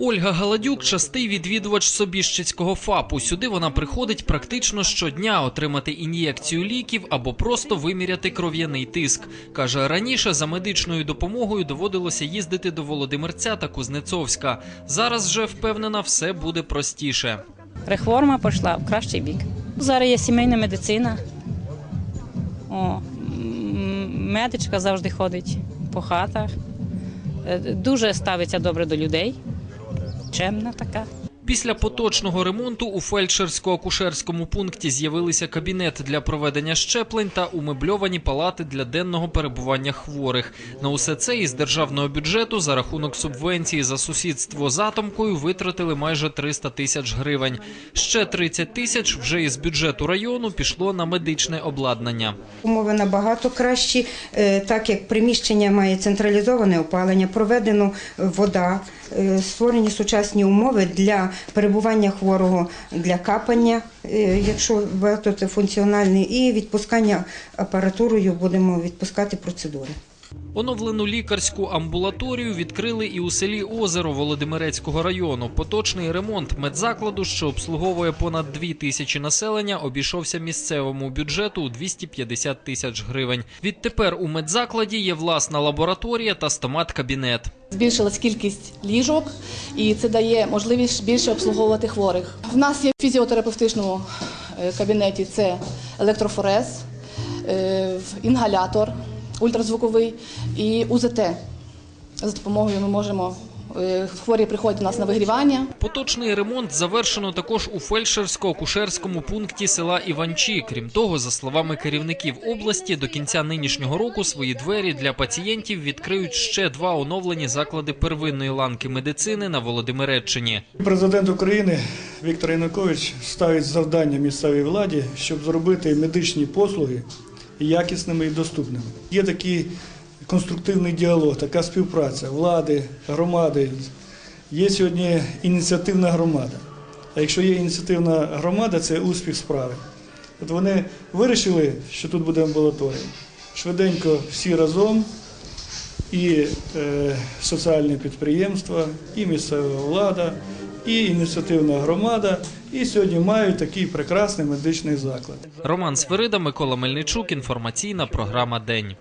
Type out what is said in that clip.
Ольга Галадюк частий відвідувач Собіщицького ФАПу. Сюди вона приходить практично щодня отримати ін'єкцію ліків або просто виміряти кров'яний тиск. Каже, раніше за медичною допомогою доводилося їздити до Володимирця та Кузнецовська. Зараз же впевнена, все буде простіше. Реформа пішла в кращий бік. Зараз є сімейна медицина. О, медичка завжди ходить по хатах. Е, Дуже ставиться добре до людей. Чемна така. Після поточного ремонту у фельдшерсько-акушерському пункті з'явилися кабінет для проведення щеплень та умебльовані палати для денного перебування хворих. На усе це із державного бюджету за рахунок субвенції за сусідство з атомкою витратили майже 300 тисяч гривень. Ще 30 тисяч вже із бюджету району пішло на медичне обладнання. Умови набагато кращі, е, так як приміщення має централізоване опалення, проведено вода, створені сучасні умови для перебування хворого для капання, якщо це функціональний, і відпускання апаратурою будемо відпускати процедури. Оновлену лікарську амбулаторію відкрили і у селі Озеро Володимирецького району. Поточний ремонт медзакладу, що обслуговує понад дві тисячі населення, обійшовся місцевому бюджету у 250 тисяч гривень. Відтепер у медзакладі є власна лабораторія та стомат-кабінет. Збільшилась кількість ліжок, і це дає можливість більше обслуговувати хворих. В нас є в фізіотерапевтичному е, кабінеті це електрофорез, е, інгалятор ультразвуковий і УЗТ. За допомогою ми можемо е, хворі приходять до нас на вигрівання. Поточний ремонт завершено також у фельдшерсько-акушерському пункті села Іванчі. Крім того, за словами керівників області, до кінця нинішнього року свої двері для пацієнтів відкриють ще два оновлені заклади первинної ланки медицини на Володимиреччині. Президент України Віктор Янукович ставить завдання місцевій владі, щоб зробити медичні послуги якісними і доступними. Є такий конструктивний діалог, така співпраця влади, громади. Є сьогодні ініціативна громада. А якщо є ініціативна громада, це успіх справи. От вони вирішили, що тут буде амбулаторія. Швиденько всі разом, і е, соціальні підприємства, і місцева влада, і ініціативна громада. І сьогодні мають такий прекрасний медичний заклад. Роман Свирида, Микола Мельничук. Інформаційна програма День.